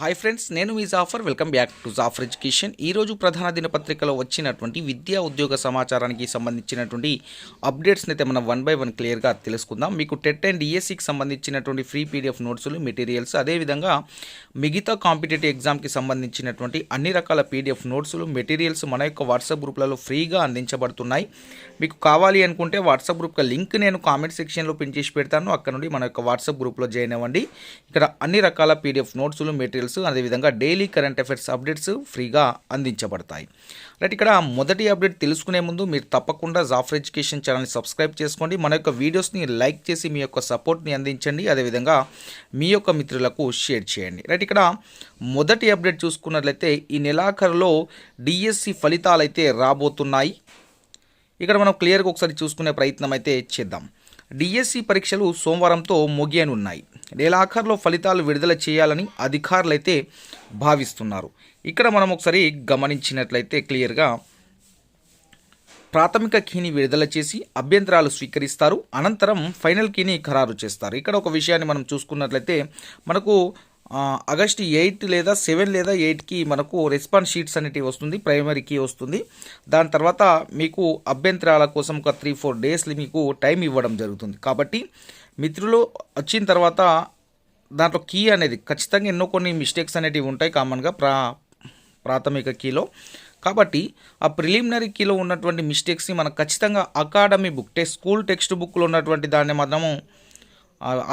Hi friends నేను మీ Jafar welcome back to Jafar education ఈరోజు ప్రధాన దినపత్రికలో వచ్చినటువంటి విద్యా ఉద్యోగ సమాచారానికి సంబంధించినటువంటి అప్డేట్స్ని అయితే మనం వన్ బై వన్ క్లియర్గా తెలుసుకుందాం. మీకు టెట్ అండ్ ఈఎస్సికి సంబంధించినటువంటి ఫ్రీ పీడిఎఫ్ నోట్స్లు మెటీరియల్స్ అదేవిధంగా మిగతా కాంపిటేటివ్ ఎగ్జామ్కి సంబంధించినటువంటి అన్ని రకాల పీడిఎఫ్ నోట్స్లు మెటీరియల్స్ మన యొక్క వాట్సాప్ గ్రూప్లలో ఫ్రీగా అందించబడుతున్నాయి. మీకు కావాలి అనుకుంటే వాట్సాప్ గ్రూప్ లింక్ నేను కామెంట్ సెక్షన్లో పిన్ చేసి పెడతాను. అక్కడ నుండి మన యొక్క వాట్సాప్ గ్రూప్లో జాయిన్ అవ్వండి. ఇక్కడ అన్ని రకాల పీడిఎఫ్ నోట్స్లు డీటెయిల్స్ అదేవిధంగా డైలీ కరెంట్ అఫైర్స్ అప్డేట్స్ ఫ్రీగా అందించబడతాయి. రైట్ ఇక్కడ మొదటి అప్డేట్ తెలుసుకునే ముందు మీరు తప్పకుండా జాఫర్ ఎడ్యుకేషన్ ఛానల్ని సబ్స్క్రైబ్ చేసుకోండి. మన యొక్క వీడియోస్ని లైక్ చేసి మీ యొక్క సపోర్ట్ని అందించండి. అదేవిధంగా మీ యొక్క మిత్రులకు షేర్ చేయండి. రైట్ ఇక్కడ మొదటి అప్డేట్ చూసుకున్నట్లయితే ఈ నెలాఖరులో డిఎస్సి ఫలితాలు అయితే రాబోతున్నాయి. ఇక్కడ మనం క్లియర్గా ఒకసారి చూసుకునే ప్రయత్నం అయితే చేద్దాం. డిఎస్సి పరీక్షలు సోమవారంతో ముగియనున్నాయి. నెలాఖరులో ఫలితాలు విడుదల చేయాలని అధికారులైతే భావిస్తున్నారు. ఇక్కడ మనం ఒకసారి గమనించినట్లయితే క్లియర్గా ప్రాథమిక కీని విడుదల చేసి అభ్యంతరాలు స్వీకరిస్తారు. అనంతరం ఫైనల్ కీని ఖరారు చేస్తారు. ఇక్కడ ఒక విషయాన్ని మనం చూసుకున్నట్లయితే మనకు ఆగస్ట్ ఎయిట్ లేదా సెవెన్ లేదా ఎయిట్కి మనకు రెస్పాన్స్ షీట్స్ అనేటివి వస్తుంది ప్రైమరీ కీ వస్తుంది. దాని తర్వాత మీకు అభ్యంతరాల కోసం ఒక త్రీ ఫోర్ డేస్ మీకు టైం ఇవ్వడం జరుగుతుంది. కాబట్టి మిత్రులు వచ్చిన తర్వాత దాంట్లో కీ అనేది ఖచ్చితంగా ఎన్నో కొన్ని మిస్టేక్స్ అనేటివి ఉంటాయి కామన్గా ప్రా ప్రాథమిక కీలో. కాబట్టి ఆ ప్రిలిమినరీ కీలో ఉన్నటువంటి మిస్టేక్స్ని మనం ఖచ్చితంగా academy book text school text బుక్లో ఉన్నటువంటి దాన్ని మనము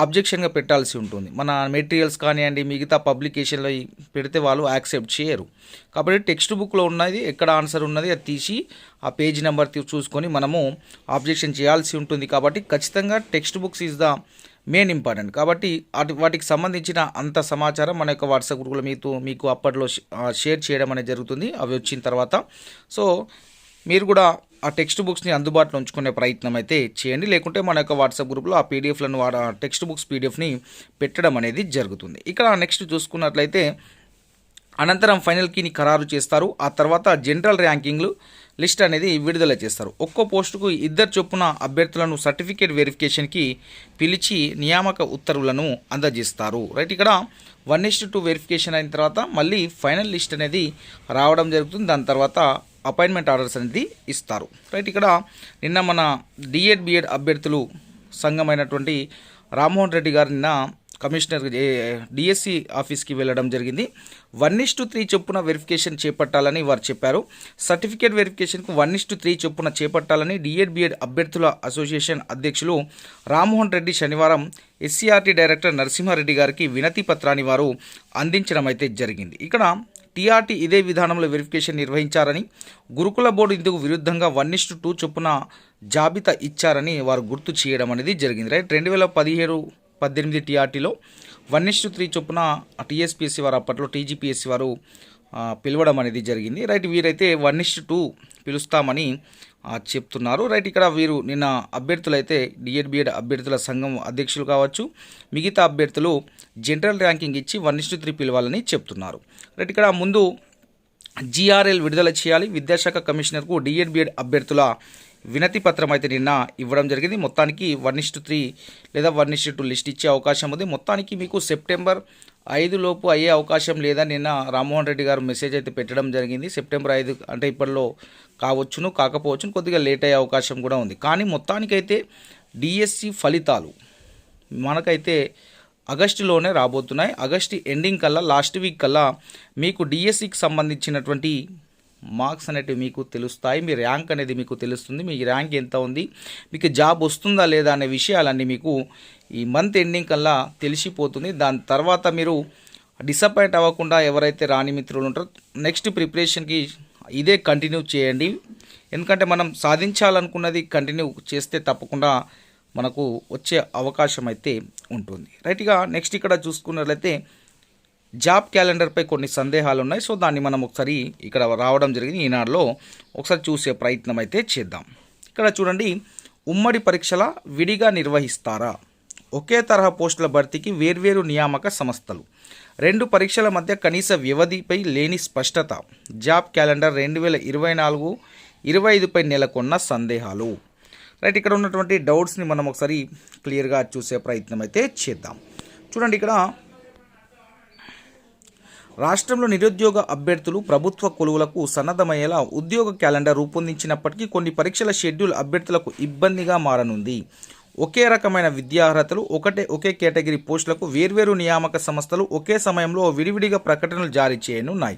ఆబ్జెక్షన్గా పెట్టాల్సి ఉంటుంది. మన మెటీరియల్స్ కానివ్వండి మిగతా పబ్లికేషన్లో పెడితే వాళ్ళు యాక్సెప్ట్ చేయరు. కాబట్టి టెక్స్ట్ బుక్లో ఉన్నది ఎక్కడ ఆన్సర్ ఉన్నది అది తీసి ఆ పేజ్ నెంబర్ చూసుకొని మనము ఆబ్జెక్షన్ చేయాల్సి ఉంటుంది. కాబట్టి ఖచ్చితంగా text books is the main important కాబట్టి అటు వాటికి సంబంధించిన అంత సమాచారం మన యొక్క వాట్సాప్ గ్రూప్లో మీతో మీకు అప్పట్లో షేర్ చేయడం అనేది జరుగుతుంది. అవి వచ్చిన తర్వాత సో మీరు కూడా ఆ టెక్స్ట్ బుక్స్ని అందుబాటులో ఉంచుకునే ప్రయత్నం అయితే చేయండి. లేకుంటే మన యొక్క వాట్సాప్ గ్రూప్లో ఆ పీడిఎఫ్లను ఆ టెక్స్ట్ బుక్స్ పీడిఎఫ్ని పెట్టడం అనేది జరుగుతుంది. ఇక్కడ నెక్స్ట్ చూసుకున్నట్లయితే అనంతరం ఫైనల్ కీని ఖరారు చేస్తారు. ఆ తర్వాత జనరల్ ర్యాంకింగ్లు లిస్ట్ అనేది విడుదల చేస్తారు. ఒక్కో పోస్టుకు ఇద్దరు చొప్పున అభ్యర్థులను సర్టిఫికేట్ వెరిఫికేషన్కి పిలిచి నియామక ఉత్తర్వులను అందజేస్తారు. రైట్ ఇక్కడ వన్ ఇస్ట్ టూ వెరిఫికేషన్ అయిన తర్వాత మళ్ళీ ఫైనల్ లిస్ట్ అనేది రావడం జరుగుతుంది. దాని తర్వాత అపాయింట్మెంట్ ఆర్డర్స్ అనేది ఇస్తారు. రైట్ ఇక్కడ నిన్న మన డిఎడ్ బిఎడ్ అభ్యర్థులు సంఘమైనటువంటి రామ్మోహన్ రెడ్డి గారు నిన్న కమిషనర్ డిఎస్సి ఆఫీస్కి వెళ్ళడం జరిగింది. వన్ ఇస్ టు త్రీ చొప్పున వెరిఫికేషన్ చేపట్టాలని వారు చెప్పారు. సర్టిఫికేట్ వెరిఫికేషన్కు వన్ ఇస్ టు త్రీ చొప్పున చేపట్టాలని డిఎడ్ బిఎడ్ అభ్యర్థుల అసోసియేషన్ అధ్యక్షులు రామ్మోహన్ రెడ్డి శనివారం ఎస్సీఆర్టీ డైరెక్టర్ నరసింహారెడ్డి గారికి వినతి పత్రాన్ని వారు అందించడం అయితే జరిగింది. ఇక్కడ టీఆర్టీ ఇదే విధానంలో వెరిఫికేషన్ నిర్వహించారని గురుకుల బోర్డు ఇందుకు విరుద్ధంగా వన్ ఇస్టు టూ చొప్పున జాబితా ఇచ్చారని వారు గుర్తు చేయడం అనేది జరిగింది. రైట్ రెండు వేల పదిహేడు పద్దెనిమిది టీఆర్టీలో వన్ ఇస్టు త్రీ చొప్పున టీఎస్పీఎస్సీ వారు అప్పట్లో టీజీపీఎస్సీ వారు పిలవడం అనేది జరిగింది. రైట్ వీరైతే వన్ ఇస్టు టూ పిలుస్తామని చెప్తున్నారు. రైట్ ఇక్కడ వీరు నిన్న అభ్యర్థులైతే డిఎడ్ బిఎడ్ అభ్యర్థుల సంఘం అధ్యక్షులు కావచ్చు మిగతా అభ్యర్థులు జనరల్ ర్యాంకింగ్ ఇచ్చి వన్ ఇస్టు త్రీ పిలవాలని చెప్తున్నారు. రైట్ ఇక్కడ ముందు జీఆర్ఎల్ విడుదల చేయాలి. విద్యాశాఖ కమిషనర్కు డిఎడ్ బిఎడ్ అభ్యర్థుల వినతి పత్రం అయితే నిన్న ఇవ్వడం జరిగింది. మొత్తానికి వన్ ఇస్టు త్రీ లేదా one is to two list ఇచ్చే అవకాశం ఉంది. మొత్తానికి మీకు సెప్టెంబర్ ఐదు లోపు అయ్యే అవకాశం లేదా నిన్న రామ్మోహన్ రెడ్డి గారు మెసేజ్ అయితే పెట్టడం జరిగింది. సెప్టెంబర్ ఐదు అంటే ఇప్పటిలో కావచ్చును కాకపోవచ్చును కొద్దిగా లేట్ అయ్యే అవకాశం కూడా ఉంది. కానీ మొత్తానికైతే డిఎస్సి ఫలితాలు మనకైతే ఆగస్టులోనే రాబోతున్నాయి. ఆగస్టు ఎండింగ్ కల్లా లాస్ట్ వీక్ కల్లా మీకు డిఎస్సికి సంబంధించినటువంటి మార్క్స్ అనేటివి మీకు తెలుస్తాయి. మీ ర్యాంక్ అనేది మీకు తెలుస్తుంది. మీ ర్యాంక్ ఎంత ఉంది? మీకు జాబ్ వస్తుందా లేదా అనే విషయాలన్నీ మీకు ఈ మంత్ ఎండింగ్ కల్లా తెలిసిపోతుంది. దాని తర్వాత మీరు డిసప్పాయింట్ అవ్వకుండా ఎవరైతే రాని మిత్రులు ఉంటారో నెక్స్ట్ ప్రిపరేషన్కి ఇదే కంటిన్యూ చేయండి. ఎందుకంటే మనం సాధించాలనుకున్నది కంటిన్యూ చేస్తే తప్పకుండా మనకు వచ్చే అవకాశం అయితే ఉంటుంది. రైట్గా నెక్స్ట్ ఇక్కడ చూసుకున్నట్లయితే జాబ్ క్యాలెండర్పై కొన్ని సందేహాలు ఉన్నాయి సో దాన్ని మనం ఒకసారి ఇక్కడ రావడం జరిగింది. ఈనాడులో ఒకసారి చూసే ప్రయత్నం అయితే చేద్దాం. ఇక్కడ చూడండి ఉమ్మడి పరీక్షల విడిగా నిర్వహిస్తారా? ఒకే తరహా పోస్టుల భర్తీకి వేర్వేరు నియామక సంస్థలు. రెండు పరీక్షల మధ్య కనీస వ్యవధిపై లేని స్పష్టత. జాబ్ క్యాలెండర్ రెండు వేల ఇరవై నాలుగు ఇరవై ఐదుపై నెలకొన్న సందేహాలు. రైట్ ఇక్కడ ఉన్నటువంటి డౌట్స్ని మనం ఒకసారి క్లియర్గా చూసే ప్రయత్నం అయితే చేద్దాం. చూడండి ఇక్కడ. రాష్ట్రంలో నిరుద్యోగ అభ్యర్థులు ప్రభుత్వ కొలువులకు సన్నద్ధమయ్యేలా ఉద్యోగ క్యాలెండర్ రూపొందించినప్పటికీ కొన్ని పరీక్షల షెడ్యూల్ అభ్యర్థులకు ఇబ్బందిగా మారనుంది. ఒకే రకమైన విద్యార్హతలు ఒకటే ఒకే కేటగిరీ పోస్టులకు వేర్వేరు నియామక సంస్థలు ఒకే సమయంలో విడివిడిగా ప్రకటనలు జారీ చేయనున్నాయి.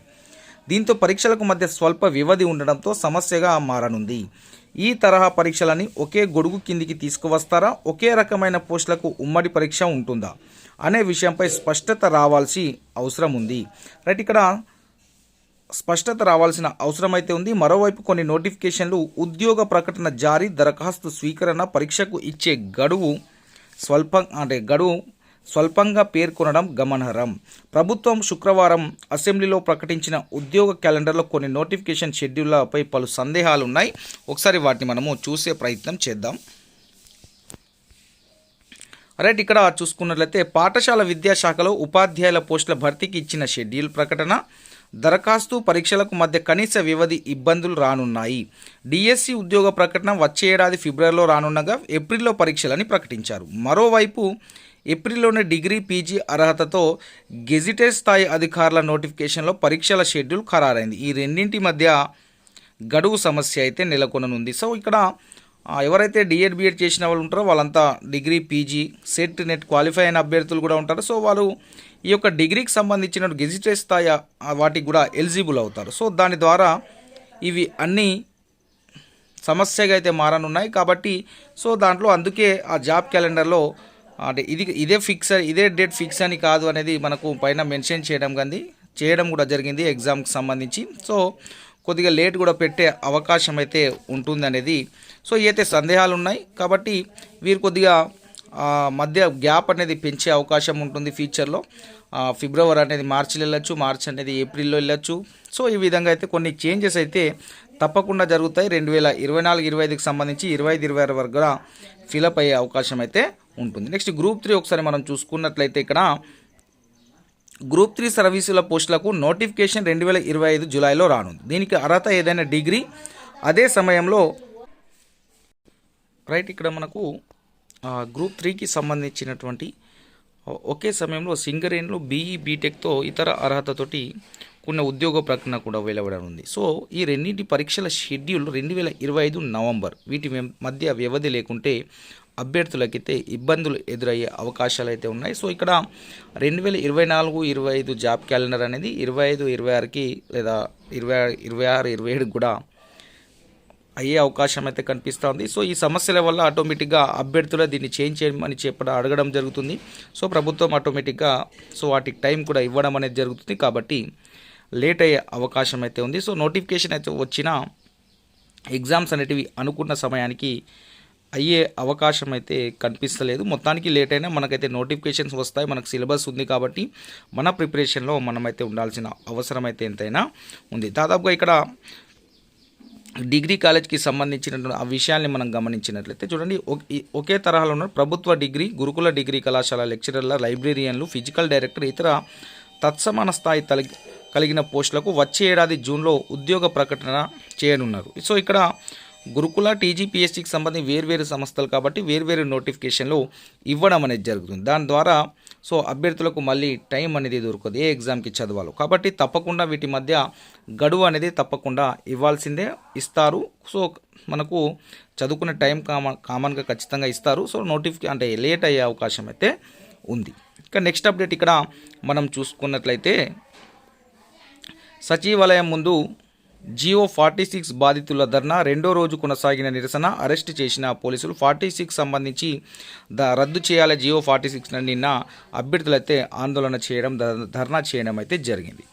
దీంతో పరీక్షలకు మధ్య స్వల్ప వ్యవధి ఉండడంతో సమస్యగా మారనుంది. ఈ తరహా పరీక్షలని ఒకే గొడుగు కిందికి తీసుకువస్తారా? ఒకే రకమైన పోస్టులకు ఉమ్మడి పరీక్ష ఉంటుందా? అనే విషయంపై స్పష్టత రావాల్సి అవసరం ఉంది రైట్ ఇక్కడ స్పష్టత రావాల్సిన అవసరమైతే ఉంది. మరోవైపు కొన్ని నోటిఫికేషన్లు ఉద్యోగ ప్రకటన జారీ దరఖాస్తు స్వీకరణ పరీక్షకు ఇచ్చే గడువు స్వల్పం అంటే గడువు స్వల్పంగా పేర్కొనడం గమనార్హం. ప్రభుత్వం శుక్రవారం అసెంబ్లీలో ప్రకటించిన ఉద్యోగ క్యాలెండర్లో కొన్ని నోటిఫికేషన్ షెడ్యూళ్ళపై పలు సందేహాలు ఉన్నాయి ఒకసారి వాటిని మనము చూసే ప్రయత్నం చేద్దాం. రైట్ ఇక్కడ చూసుకున్నట్లయితే పాఠశాల విద్యాశాఖలో ఉపాధ్యాయుల పోస్టుల భర్తీకి ఇచ్చిన షెడ్యూల్ ప్రకటన. దరఖాస్తు పరీక్షలకు మధ్య కనీస వ్యవధి ఇబ్బందులు రానున్నాయి. డిఎస్సి ఉద్యోగ ప్రకటన వచ్చే ఏడాది ఫిబ్రవరిలో రానున్నగా ఏప్రిల్లో పరీక్షలని ప్రకటించారు. మరోవైపు ఏప్రిల్లోనే డిగ్రీ పీజీ అర్హతతో గెజిటెడ్ స్థాయి అధికారుల నోటిఫికేషన్లో పరీక్షల షెడ్యూల్ ఖరారైంది. ఈ రెండింటి మధ్య గడువు సమస్య అయితే నెలకొననుంది. సో ఇక్కడ ఎవరైతే డిఎడ్ బిఎడ్ చేసిన వాళ్ళు ఉంటారో వాళ్ళంతా degree PG SET NET qualify అయిన అభ్యర్థులు కూడా ఉంటారు. సో వాళ్ళు ఈ యొక్క డిగ్రీకి సంబంధించిన గెజిటెడ్ స్థాయి వాటికి కూడా ఎలిజిబుల్ అవుతారు. సో దాని ద్వారా ఇవి అన్నీ సమస్యగా అయితే మారనున్నాయి కాబట్టి సో దాంట్లో అందుకే ఆ జాబ్ క్యాలెండర్లో అంటే ఇది ఇదే ఫిక్స్ ఇదే డేట్ ఫిక్స్ అని కాదు అనేది మనకు పైన మెన్షన్ చేయడం కానీ చేయడం కూడా జరిగింది ఎగ్జామ్కి సంబంధించి. సో కొద్దిగా లేట్ కూడా పెట్టే అవకాశం అయితే ఉంటుంది అనేది సో అయితే సందేహాలు ఉన్నాయి కాబట్టి వీరు కొద్దిగా మధ్య గ్యాప్ అనేది పెంచే అవకాశం ఉంటుంది ఫ్యూచర్లో. ఫిబ్రవరి అనేది మార్చిలో వెళ్ళొచ్చు మార్చ్ అనేది ఏప్రిల్లో వెళ్ళొచ్చు. సో ఈ విధంగా అయితే కొన్ని చేంజెస్ అయితే తప్పకుండా జరుగుతాయి. రెండు వేల ఇరవై నాలుగు ఇరవై ఐదుకి సంబంధించి ఇరవై ఐదు ఇరవై ఆరు వరకు కూడా ఫిలప్ అయ్యే అవకాశం అయితే ఉంటుంది. నెక్స్ట్ గ్రూప్ త్రీ ఒకసారి మనం చూసుకున్నట్లయితే ఇక్కడ గ్రూప్ త్రీ సర్వీసుల పోస్టులకు నోటిఫికేషన్ రెండు వేల ఇరవై ఐదు జూలైలో రానుంది. దీనికి అర్హత ఏదైనా డిగ్రీ అదే సమయంలో రైట్ ఇక్కడ మనకు గ్రూప్ త్రీకి సంబంధించినటువంటి ఒకే సమయంలో సింగరేణిలో బీఈ బీటెక్తో ఇతర అర్హతతోటి కొన్ని ఉద్యోగ ప్రకటన కూడా వెలువడనుంది. సో ఈ రెండింటి పరీక్షల షెడ్యూల్ రెండు వేల ఇరవై ఐదు నవంబర్ వీటి మధ్య వ్యవధి లేకుంటే అభ్యర్థులకైతే ఇబ్బందులు ఎదురయ్యే అవకాశాలు అయితే ఉన్నాయి. సో ఇక్కడ రెండు వేల ఇరవై నాలుగు ఇరవై ఐదు జాబ్ క్యాలెండర్ అనేది ఇరవై ఐదు ఇరవై ఆరుకి లేదా ఇరవై ఇరవై ఆరు ఇరవై ఏడుకి కూడా అయ్యే అవకాశం అయితే కనిపిస్తోంది. సో ఈ సమస్యల వల్ల ఆటోమేటిక్గా అభ్యర్థులు దీన్ని చేంజ్ చేయమని చెప్పడం అడగడం జరుగుతుంది. సో ప్రభుత్వం ఆటోమేటిక్గా సో వాటికి టైం కూడా ఇవ్వడం అనేది జరుగుతుంది కాబట్టి లేట్ అయ్యే అవకాశం అయితే ఉంది. సో నోటిఫికేషన్ అయితే వచ్చిన ఎగ్జామ్స్ అనేటివి అనుకున్న సమయానికి అయ్యే అవకాశం అయితే కనిపిస్తలేదు. మొత్తానికి లేట్ అయినా మనకైతే నోటిఫికేషన్స్ వస్తాయి. మనకు సిలబస్ ఉంది కాబట్టి మన ప్రిపరేషన్లో మనమైతే ఉండాల్సిన అవసరం అయితే ఎంతైనా ఉంది. దాదాపుగా ఇక్కడ డిగ్రీ కాలేజ్కి సంబంధించినటువంటి ఆ విషయాల్ని మనం గమనించినట్లయితే చూడండి ఒకే తరహాలో ఉన్న ప్రభుత్వ డిగ్రీ గురుకుల డిగ్రీ కళాశాల లెక్చరర్ల లైబ్రేరియన్లు ఫిజికల్ డైరెక్టర్ ఇతర తత్సమాన స్థాయి కలిగిన పోస్టులకు వచ్చే ఏడాది జూన్లో ఉద్యోగ ప్రకటన చేయనున్నారు. సో ఇక్కడ గురుకుల టీజీపీఎస్సీకి సంబంధించి వేర్వేరు సంస్థలు కాబట్టి వేర్వేరు నోటిఫికేషన్లు ఇవ్వడం అనేది జరుగుతుంది. దాని ద్వారా సో అభ్యర్థులకు మళ్ళీ టైం అనేది దొరకదు ఏ ఎగ్జామ్కి చదవాలో. కాబట్టి తప్పకుండా వీటి మధ్య గడువు అనేది తప్పకుండా ఇవ్వాల్సిందే ఇస్తారు. సో మనకు చదువుకునే టైం కామన్ కామన్గా ఖచ్చితంగా ఇస్తారు. సో నోటిఫికే అంటే లేట్ అయ్యే అవకాశం అయితే ఉంది. ఇక నెక్స్ట్ అప్డేట్ ఇక్కడ మనం చూసుకున్నట్లయితే సచివాలయం ముందు జియో ఫార్టీ సిక్స్ బాధితుల ధర్నా రెండో రోజు కొనసాగిన నిరసన అరెస్ట్ చేసిన పోలీసులు ఫార్టీ సిక్స్ సంబంధించి ద రద్దు చేయాలి జియో ఫార్టీ సిక్స్ నిన్న అభ్యర్థులైతే ఆందోళన చేయడం ధర్నా చేయడం అయితే జరిగింది.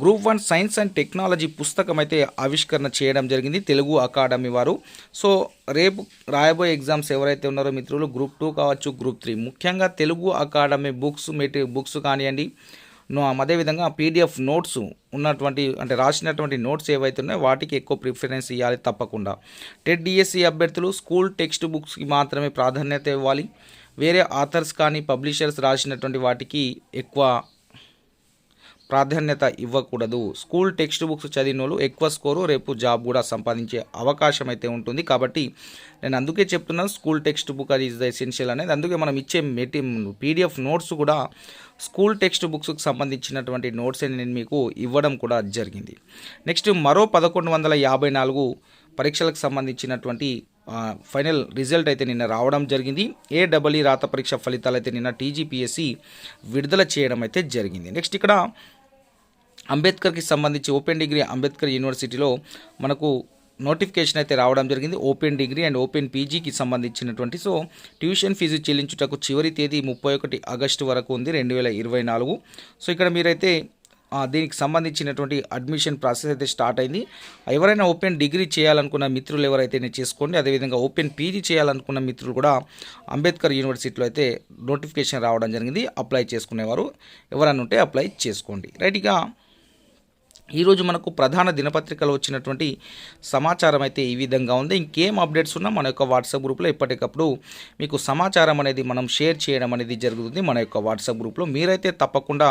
Group one science and technology పుస్తకం అయితే ఆవిష్కరణ చేయడం జరిగింది తెలుగు అకాడమీ వారు. సో రేపు రాయబోయే ఎగ్జామ్స్ ఎవరైతే ఉన్నారో మిత్రులు గ్రూప్ టూ కావచ్చు గ్రూప్ త్రీ. ముఖ్యంగా తెలుగు అకాడమీ బుక్స్ మెటీ బుక్స్ కానివ్వండి అదేవిధంగా పీడిఎఫ్ నోట్స్ ఉన్నటువంటి అంటే రాసినటువంటి నోట్స్ ఏవైతే ఉన్నాయో వాటికి ఎక్కువ ప్రిఫరెన్స్ ఇవ్వాలి తప్పకుండా. టెట్ డిఎస్సి అభ్యర్థులు స్కూల్ టెక్స్ట్ బుక్స్కి మాత్రమే ప్రాధాన్యత ఇవ్వాలి. వేరే ఆథర్స్ కానీ పబ్లిషర్స్ రాసినటువంటి వాటికి ఎక్కువ ప్రాధాన్యత ఇవ్వకూడదు. స్కూల్ టెక్స్ట్ బుక్స్ చదివిన వాళ్ళు ఎక్కువ స్కోరు రేపు జాబ్ కూడా సంపాదించే అవకాశం అయితే ఉంటుంది. కాబట్టి నేను అందుకే చెప్తున్నాను స్కూల్ టెక్స్ట్ బుక్ అది ఇస్ ద ఎసెన్షియల్ అనేది. అందుకే మనం ఇచ్చే మెటీ పీడిఎఫ్ నోట్స్ కూడా స్కూల్ టెక్స్ట్ బుక్స్కి సంబంధించినటువంటి నోట్స్ అని నేను మీకు ఇవ్వడం కూడా జరిగింది. నెక్స్ట్ మరో పదకొండు వందల యాభై నాలుగు పరీక్షలకు సంబంధించినటువంటి ఫైనల్ రిజల్ట్ అయితే నిన్న రావడం జరిగింది. ఏ డబల్ఈ రాత పరీక్ష ఫలితాలు అయితే నిన్న టీజీపీఎస్సి విడుదల చేయడం అయితే జరిగింది. నెక్స్ట్ ఇక్కడ అంబేద్కర్కి సంబంధించి ఓపెన్ డిగ్రీ అంబేద్కర్ యూనివర్సిటీలో మనకు నోటిఫికేషన్ అయితే రావడం జరిగింది. ఓపెన్ డిగ్రీ అండ్ ఓపెన్ పీజీకి సంబంధించినటువంటి. సో ట్యూషన్ ఫీజు చెల్లించుటకు చివరి తేదీ ముప్పై ఒకటి ఆగస్టు వరకు ఉంది రెండు వేల ఇరవై నాలుగు. సో ఇక్కడ మీరైతే దీనికి సంబంధించినటువంటి అడ్మిషన్ ప్రాసెస్ అయితే స్టార్ట్ అయింది. ఎవరైనా ఓపెన్ డిగ్రీ చేయాలనుకున్న మిత్రులు ఎవరైతే చేసుకోండి. అదేవిధంగా ఓపెన్ పీజీ చేయాలనుకున్న మిత్రులు కూడా అంబేద్కర్ యూనివర్సిటీలో అయితే నోటిఫికేషన్ రావడం జరిగింది. అప్లై చేసుకునేవారు. ఎవరైనా ఉంటే అప్లై చేసుకోండి. రైట్ ఇక ఈరోజు మనకు ప్రధాన దినపత్రికలో వచ్చినటువంటి సమాచారం అయితే ఈ విధంగా ఉంది. ఇంకేం అప్డేట్స్ ఉన్నా మన యొక్క వాట్సాప్ గ్రూప్లో ఎప్పటికప్పుడు మీకు సమాచారం అనేది మనం షేర్ చేయడం అనేది జరుగుతుంది. మన యొక్క వాట్సాప్ గ్రూప్లో మీరైతే తప్పకుండా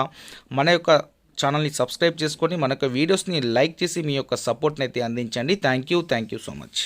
మన యొక్క ఛానల్ని సబ్స్క్రైబ్ చేసుకొని మన యొక్క వీడియోస్ని లైక్ చేసి మీ యొక్క సపోర్ట్ని అయితే అందించండి. Thank you thank you so much.